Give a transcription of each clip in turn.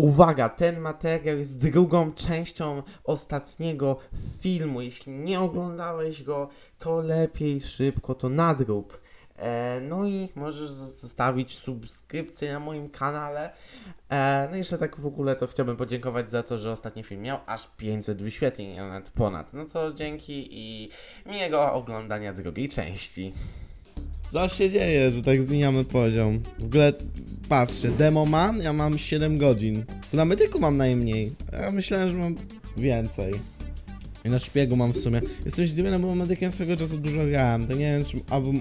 Uwaga, ten materiał jest drugą częścią ostatniego filmu. Jeśli nie oglądałeś go, to lepiej szybko to nadrób. E, no i możesz zostawić subskrypcję na moim kanale. E, no i jeszcze tak w ogóle to chciałbym podziękować za to, że ostatni film miał aż 500 wyświetleń, a nawet ponad. No to dzięki i miłego oglądania drugiej części. Co się dzieje, że tak zmieniamy poziom? W ogóle, patrzcie, demo man, ja mam 7 godzin. Tu na medyku mam najmniej. Ja myślałem, że mam więcej. I na szpiegu mam w sumie. Jestem zdziwiony, bo medykiem swego czasu dużo grałem. To nie wiem, czy, albo,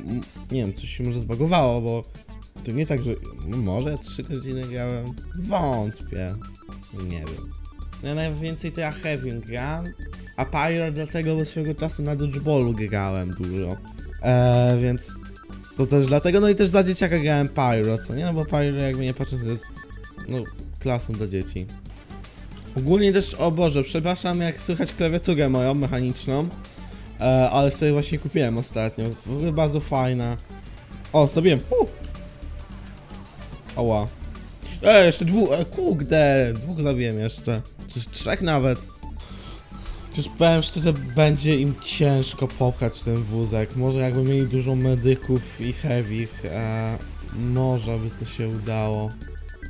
nie wiem, coś się może zbagowało, bo to nie tak, że może 3 godziny grałem. Wątpię. Nie wiem. No Ja najwięcej to ja Heavy gram, a Pyro dlatego, bo swego czasu na Dodgeballu grałem dużo. Eee, więc to też dlatego, no i też za dzieciaka grałem Pyro, co nie? No bo Pyro jakby nie patrzę, jest, no, klasą dla dzieci. Ogólnie też, o Boże, przepraszam jak słychać klawiaturę moją mechaniczną, e, ale sobie właśnie kupiłem ostatnio. W ogóle bardzo fajna. O, zabiłem. Uh. Oła. E, jeszcze dwóch, e, kurde, dwóch zabiłem jeszcze. Czy trzech nawet. Chociaż powiem szczerze, będzie im ciężko popchać ten wózek. Może jakby mieli dużo medyków i heavy'ch, e, może by to się udało.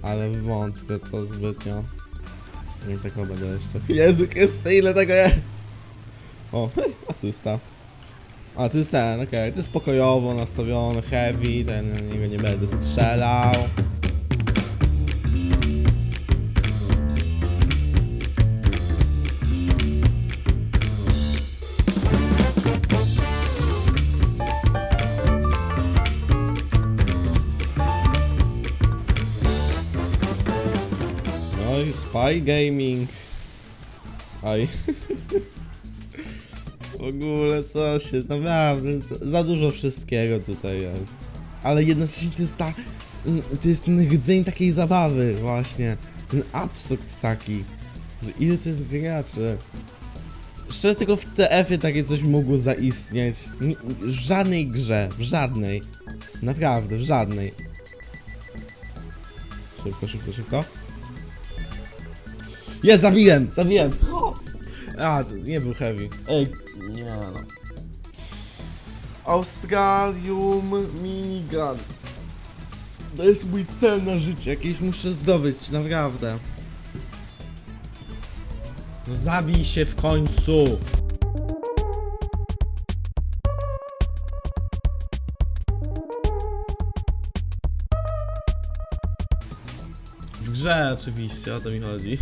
Ale wątpię to zbytnio. Nie tego będę jeszcze. Jezu, Krysty, ile tego jest? O, asysta. A, to jest ten, okej, to jest pokojowo nastawiony, heavy, ten, niego nie będę strzelał. Spy Gaming. Oj. W ogóle co się, naprawdę, za- za dużo wszystkiego tutaj jest. Ale jednocześnie to jest ta, to jest ten rdzeń takiej zabawy właśnie. Ten absurd taki, że ile to jest graczy. Szczerze tylko w TF-ie takie coś mogło zaistnieć. Ni- W żadnej grze, w żadnej. Naprawdę, w żadnej. Szybko, szybko, szybko. Jest, zabiłem, zabiłem. A, to nie był heavy. Ej, nie no. Australium minigun. To jest mój cel na życie, jakiś muszę zdobyć, naprawdę. No zabij się w końcu. W grze oczywiście, o to mi chodzi.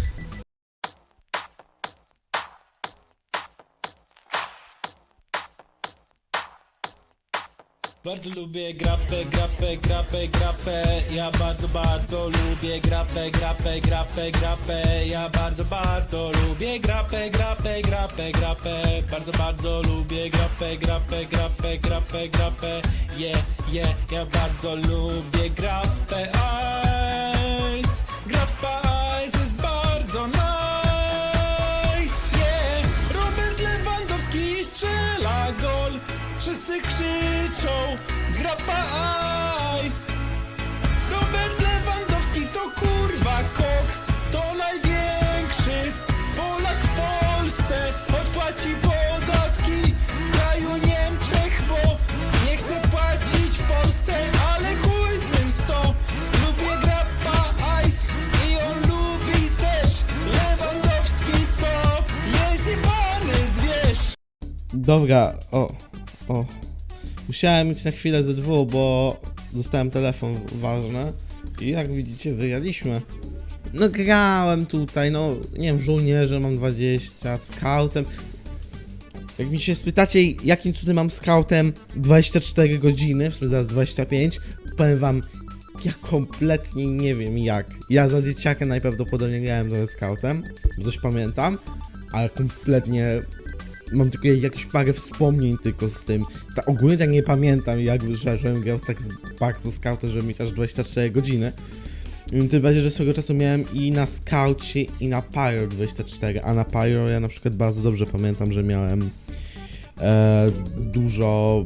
Bardzo lubię grapę, grapę, grapę, grapę. Ja bardzo, bardzo lubię grapę, grapę, grapę, grapę. Ja bardzo, bardzo lubię grapę, grapę, grapę, grapę. Bardzo, bardzo lubię grapę, grapę, grapę, grapę, grapę. Yeah, yeah, ja bardzo lubię grapę. Ice Grappa Ice. Robert Lewandowski to kurwa koks To największy Polak w Polsce. Choć płaci podatki W kraju Niemczech Bo nie chce płacić w Polsce Ale chuj tym sto. Lubię Grappa Ice I on lubi też Lewandowski to Jest jebany zwierz. Dobra, o, o. Musiałem mieć na chwilę ze dwóch, bo dostałem telefon ważny i jak widzicie wyjadliśmy. No grałem tutaj, no nie wiem, żołnierzem mam 20, scoutem. Jak mi się spytacie, jakim cudem mam scoutem 24 godziny, w sumie zaraz 25, powiem wam, ja kompletnie nie wiem jak. Ja za dzieciaka najprawdopodobniej grałem trochę scoutem, bo coś pamiętam, ale kompletnie mam tylko jakieś parę wspomnień tylko z tym. Ta, ogólnie tak nie pamiętam, jakby, że, żebym grał tak z bardzo scoutem, żeby mieć aż 24 godziny. Ym, Tym bardziej, że swego czasu miałem i na Scoucie, i na Pyro 24, a na Pyro ja na przykład bardzo dobrze pamiętam, że miałem e, dużo,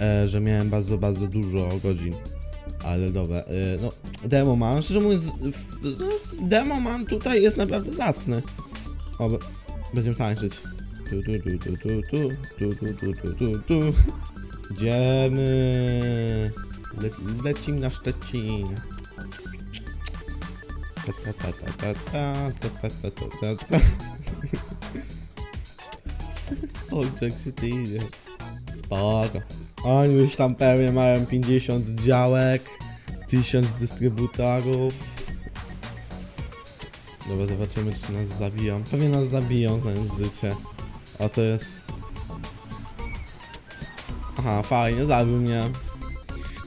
e, że miałem bardzo, bardzo dużo godzin. Ale dobra, y, no Demoman, szczerze mówiąc, no, Demoman tutaj jest naprawdę zacny. O, będziemy tańczyć. Tu, tu, tu, tu, tu, tu, tu, tu, tu, tu, tu, tu. Idziemy. Le, lecim na Szczecin. Ta, ta, ta, ta, ta, ta, ta, ta, ta, ta, ta. Sojczek, gdzie ty idziesz? Spoko. Oni już tam pewnie mają 50 działek, 1000 dystrybutorów. Dobra, zobaczymy czy nas zabiją. Pewnie nas zabiją, znając życie. A to jest... Aha, fajnie, zabił mnie.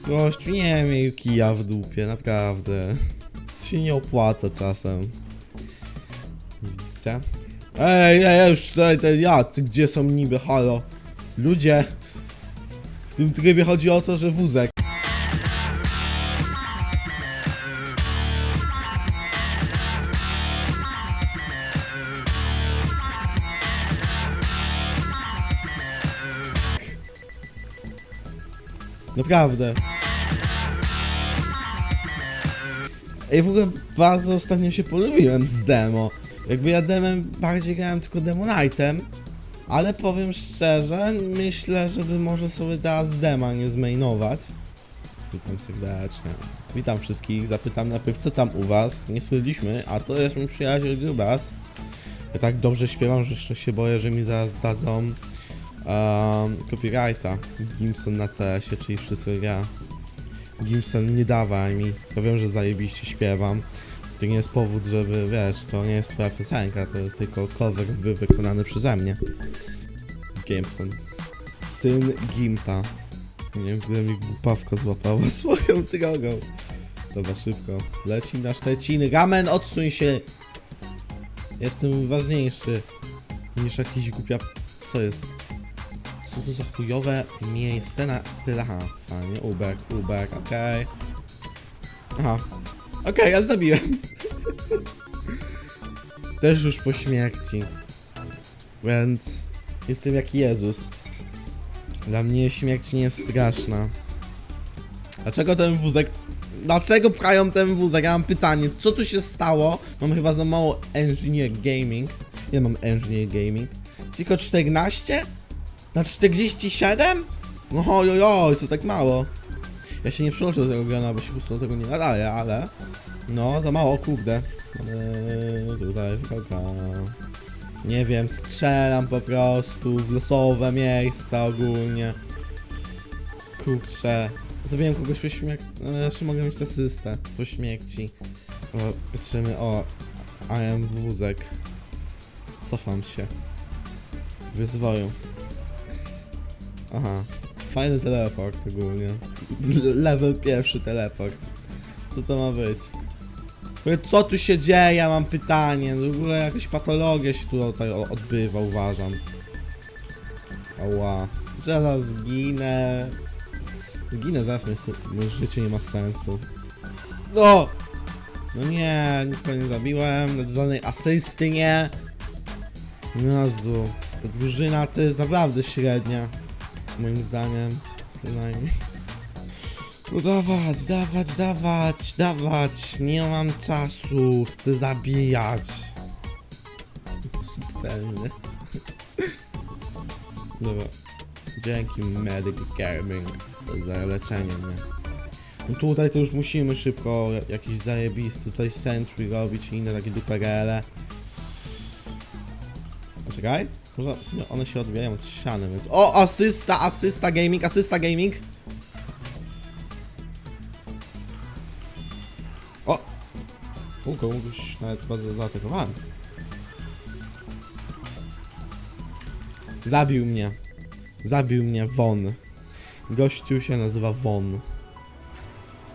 Gościu, nie miej kija w dupie, naprawdę. To się nie opłaca czasem. Widzicie? Ej, ej, już tutaj te jacy, gdzie są niby, halo? Ludzie! W tym trybie chodzi o to, że wózek. Naprawdę. Ej, w ogóle bardzo ostatnio się polubiłem z demo. Jakby ja demem bardziej grałem tylko Demo Knightem, ale powiem szczerze, myślę, żeby może sobie teraz dema nie zmainować. Witam serdecznie. Witam wszystkich, zapytam najpierw co tam u was, nie słyszeliśmy, a to jest mój przyjaciel Grubas. Ja tak dobrze śpiewam, że jeszcze się boję, że mi zaraz dadzą um, copyrighta. Gimson na CS-ie, czyli wszystko gra. Gimson nie dawaj mi, to wiem, że zajebiście śpiewam. To nie jest powód, żeby, wiesz, to nie jest twoja piosenka, to jest tylko cover wy wykonany przeze mnie. Gimson. Syn Gimpa. Nie wiem, które mi głupawka złapała swoją drogą. Dobra, szybko. Leci na Szczecin. Ramen, odsuń się! Jestem ważniejszy niż jakiś głupia... Co jest? Co to za chujowe miejsce na tyle? Aha, fajnie, ubek, ubek, okej. Aha, okej, ja zabiłem. Też już po śmierci. Więc jestem jak Jezus. Dla mnie śmierć nie jest straszna. Dlaczego ten wózek... Dlaczego pchają ten wózek? Ja mam pytanie, co tu się stało? Mam chyba za mało Engineer Gaming. Ja mam Engineer Gaming. Tylko 14? Na 47? No oj, oj, co tak mało. Ja się nie przyłączę do tego grana, bo się po prostu do tego nie nadaje, ale... No, za mało, kurde. Mamy tutaj wroga. Nie wiem, strzelam po prostu w losowe miejsca ogólnie. Kurczę. Zabiłem kogoś po śmierci. Jeszcze mogę mieć asystę po śmierci. O, patrzymy, o. I am wózek. Cofam się. Wyzwoju. Aha. Fajny teleport ogólnie. Level pierwszy teleport. Co to ma być? Co tu się dzieje? Mam pytanie. W ogóle jakaś patologia się tutaj odbywa, uważam. Ała. Zaraz zginę. Zginę zaraz, moje, życie nie ma sensu. No! No nie, nikogo nie zabiłem, żadnej asysty nie. Jezu, ta drużyna to jest naprawdę średnia. Moim zdaniem, przynajmniej. No dawać, dawać, dawać, dawać. Nie mam czasu. Chcę zabijać. Subtelnie. Dobra. Dzięki Medic Gaming za leczenie mnie. No tutaj to już musimy szybko jakiś zajebisty tutaj Sentry robić i inne takie duperele. Poczekaj. Może w sumie one się odbijają od ściany, więc... O, asysta, asysta gaming, asysta gaming. O! Ugo, mógłbyś nawet bardzo zaatakowany. Zabił mnie. Zabił mnie Von. Gościu się nazywa Von.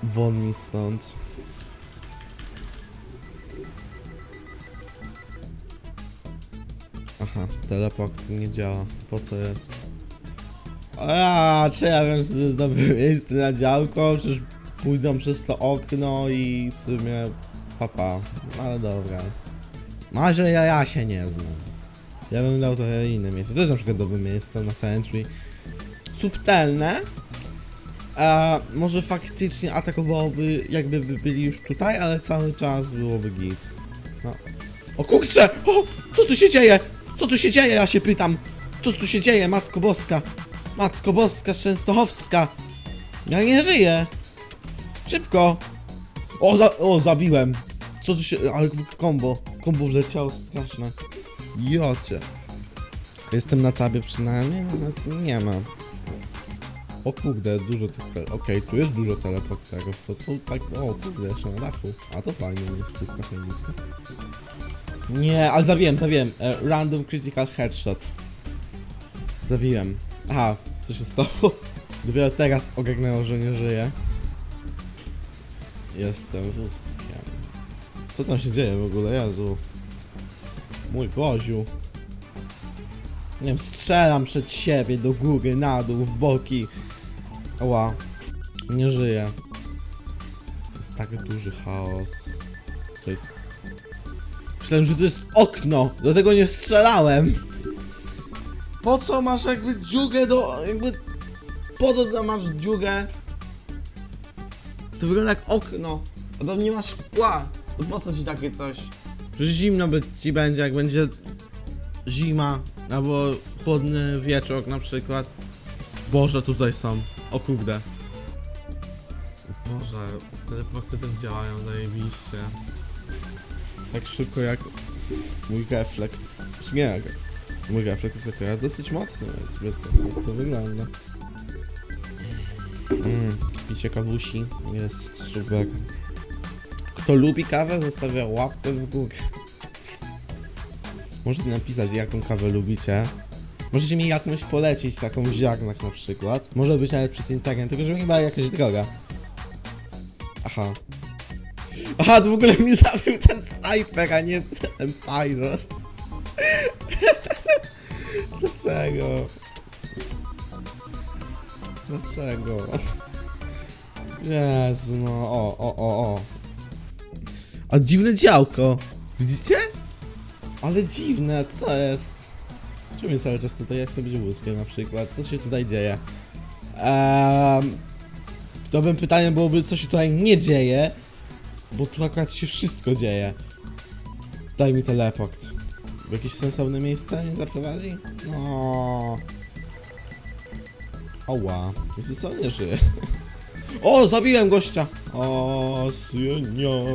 Von mi stąd. Teleport nie działa. Po co jest? A, czy ja wiem, że to jest dobre miejsce na działko? Czyż pójdą przez to okno i w sumie papa. Ale dobra. Może ja, ja się nie znam. Ja bym dał trochę inne miejsce. To jest na przykład dobre miejsce na Sentry. Subtelne, E, może faktycznie atakowałoby, jakby by byli już tutaj, ale cały czas byłoby git. No. O kurczę! O! Co tu się dzieje? Co tu się dzieje? Ja się pytam. Co tu się dzieje, Matko Boska? Matko Boska Częstochowska. Ja nie żyję. Szybko. O, za, o zabiłem. Co tu się... Ale kombo. Kombo wleciało straszne. Jocie. Jestem na tabie przynajmniej? No, nie ma. O kurde, dużo tych tele... Okej, tu jest dużo teleporterów. To tu tak... O kurde, jeszcze na dachu. A to fajnie, jest tu kafejnika. Nie, ale zabiłem, zabiłem. E, random critical headshot. Zabiłem. Aha, co się stało? Dopiero teraz ogarnęło, że nie żyje. Jestem wózkiem. Co tam się dzieje w ogóle, Jezu? Mój Boziu. Nie wiem, strzelam przed siebie, do góry, na dół, w boki. Oła. Nie żyję. To jest tak duży chaos. Czekaj. Myślałem, że to jest okno. Do tego nie strzelałem. Po co masz jakby dziugę do... jakby... Po co tam masz dziugę? To wygląda jak okno. A tam nie ma szkła. To po co ci takie coś? Przecież zimno by ci będzie, jak będzie zima, albo chłodny wieczór na przykład. Boże, tutaj są. O kurde. Boże, teleporty też działają zajebiście. Tak szybko jak mój refleks. Śmiech. Mój refleks akurat dosyć mocny, więc jak to wygląda. Mm, kawusi jest super. Kto lubi kawę, zostawia łapkę w górę. Możecie napisać, jaką kawę lubicie. Możecie mi jakąś polecić, taką w ziarnach na przykład. Może być nawet przez internet, tylko żeby nie była jakaś droga. Aha. Aha, w ogóle mi zabił ten snajper, a nie ten pilot. Dlaczego? Dlaczego? Jezu, no, o, o, o, o. A dziwne działko. Widzicie? Ale dziwne, co jest? Czemu cały czas tutaj, jak sobie wózkiem na przykład? Co się tutaj dzieje? Um, dobrym pytaniem byłoby, co się tutaj nie dzieje, bo tu akurat się wszystko dzieje. Daj mi teleport. W jakieś sensowne miejsce nie zaprowadzi? No. Oła, wiecie co? Nie żyje. O, zabiłem gościa! O,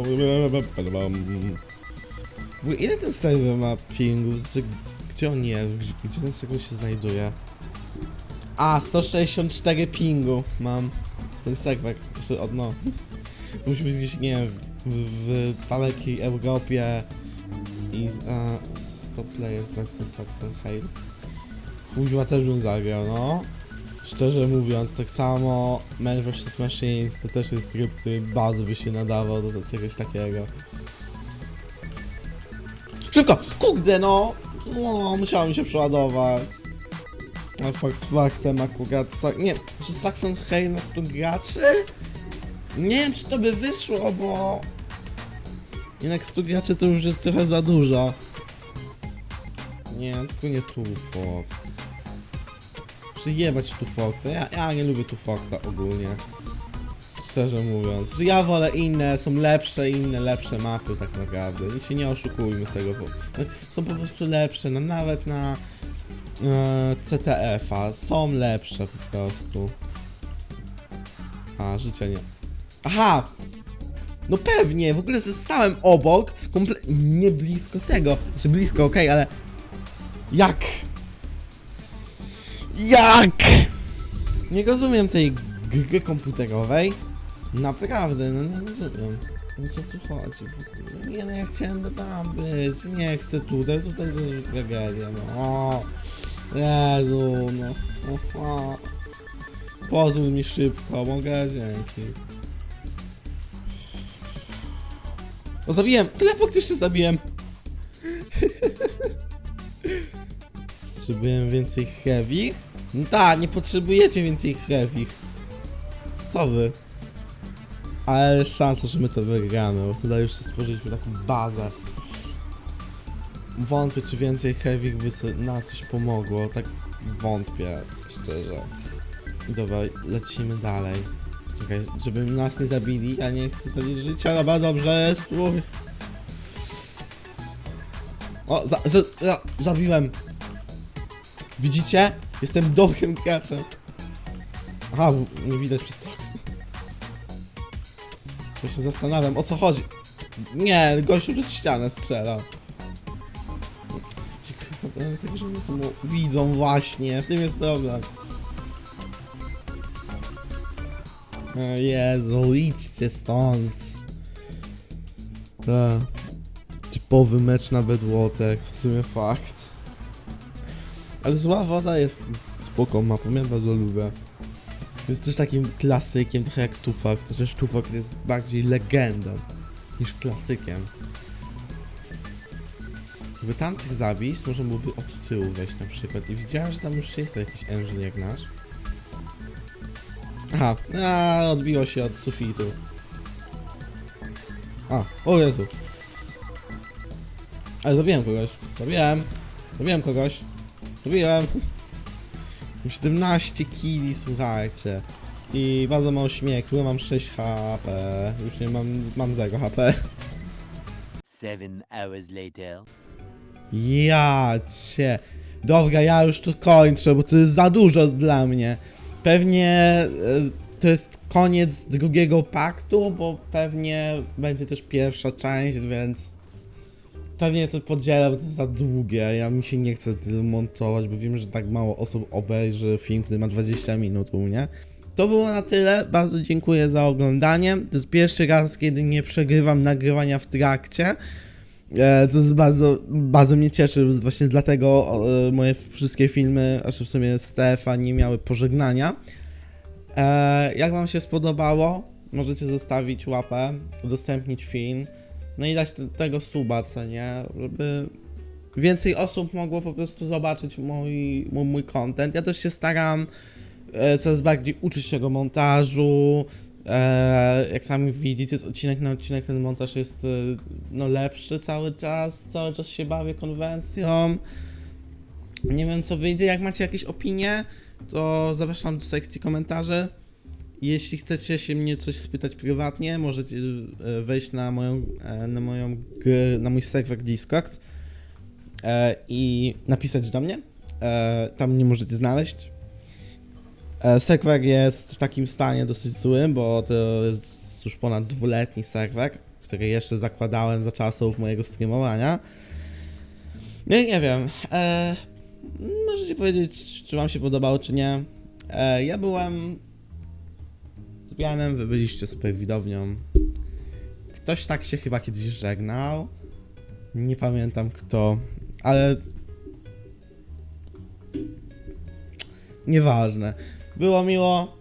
ogóle Ile ten serwer ma pingów? Gdzie on jest? Gdzie, gdzie ten serwer się znajduje? A, 164 pingu mam. Ten serwer, jeszcze od no. Musi być gdzieś, nie wiem, w, dalekiej Europie i z, a, stop players Saxon Hale. Kuźwa też bym zagrał, no. Szczerze mówiąc, tak samo Man vs Machines to też jest tryb, który bardzo by się nadawał do, do czegoś takiego. Szybko! Kurde no! No, musiałem się przeładować. Ale fakt faktem akurat... Nie, czy Saxon Hale na 100 graczy? Nie wiem, czy to by wyszło, bo... Jednak 100 graczy to już jest trochę za dużo. Nie, tylko nie Tufort. Przyjebać Tuforta. Ja, ja nie lubię Tuforta ogólnie. Szczerze mówiąc. Że ja wolę inne, są lepsze, inne lepsze mapy tak naprawdę. I się nie oszukujmy z tego. Bo no, są po prostu lepsze, no, nawet na e, CTF-a. Są lepsze po prostu. A, życie nie. Aha! No pewnie, w ogóle zostałem obok, komple... nie blisko tego. Znaczy blisko, okej, ale... Jak? Jak? Nie rozumiem tej gry komputerowej. Naprawdę, no nie rozumiem. No co tu chodzi w ogóle? Nie no, ja chciałem tam być, nie chcę tutaj, tutaj to jest tragedia, no. O, Jezu, no. O. Pozwól mi szybko, mogę? Dzięki. O, zabiłem! Teleport jeszcze zabiłem! Potrzebujemy więcej heavy? No tak, nie potrzebujecie więcej heavy. Co wy? Ale szansa, że my to wygramy, bo tutaj już stworzyliśmy taką bazę. Wątpię, czy więcej heavy by na coś pomogło, tak wątpię, szczerze. Dobra, lecimy dalej. Czekaj, żeby nas nie zabili, ja nie chcę stracić życia, dobra, dobrze jest. O, za, za, za, zabiłem. Widzicie? Jestem dobrym graczem. Aha, nie widać przez to. Ja się zastanawiam, o co chodzi. Nie, gościu przez ścianę strzela. Ciekawe, taki, że mnie to widzą właśnie, w tym jest problem. Jezu, idźcie stąd. Ta. Typowy mecz na bedłotek, w sumie fakt. Ale zła woda jest spoko mapą, ja bardzo lubię. Jest też takim klasykiem, trochę jak Tufak, chociaż Tufak jest bardziej legendą niż klasykiem. Gdyby tamtych zabić, można byłoby od tyłu wejść na przykład. I widziałem, że tam już jest jakiś jak nasz. Aha, a, odbiło się od sufitu. A, o Jezu. Ale zabiłem kogoś. Zabiłem. Zabiłem kogoś. Zabiłem. Mam 17 kili, słuchajcie. I bardzo mało śmiechu, mam 6 HP. Już nie mam, mam 0 HP. Seven hours later. Ja cię. Dobra, ja już to kończę, bo to jest za dużo dla mnie. Pewnie e, to jest koniec drugiego paktu, bo pewnie będzie też pierwsza część, więc pewnie to podzielę, bo to jest za długie. Ja mi się nie chcę tyle montować, bo wiem, że tak mało osób obejrzy film, który ma 20 minut u mnie. To było na tyle. Bardzo dziękuję za oglądanie. To jest pierwszy raz, kiedy nie przegrywam nagrywania w trakcie. E, co jest bardzo, bardzo mnie cieszy, właśnie dlatego e, moje wszystkie filmy, aż w sumie Stefa nie miały pożegnania. E, jak wam się spodobało, możecie zostawić łapę, udostępnić film, no i dać te- tego suba, co nie, żeby więcej osób mogło po prostu zobaczyć mój, mój, mój content. Ja też się staram coraz bardziej uczyć tego montażu, jak sami widzicie, z odcinek na odcinek ten montaż jest e, no, lepszy cały czas, cały czas się bawię konwencją. Nie wiem co wyjdzie, jak macie jakieś opinie, to zapraszam do sekcji komentarzy. Jeśli chcecie się mnie coś spytać prywatnie, możecie e, wejść na moją, e, na moją, na mój serwer Discord i napisać do mnie. Tam mnie możecie znaleźć. E, Serwer jest w takim stanie dosyć złym, bo to jest już ponad dwuletni serwer, który jeszcze zakładałem za czasów mojego streamowania. No i nie wiem, e, możecie powiedzieć, czy wam się podobało, czy nie. E, ja byłem z Bianem, wy byliście super widownią. Ktoś tak się chyba kiedyś żegnał. Nie pamiętam kto, ale Nieważne. Było miło.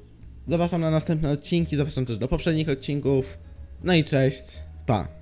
Zapraszam na następne odcinki, zapraszam też do poprzednich odcinków. No i cześć. Pa.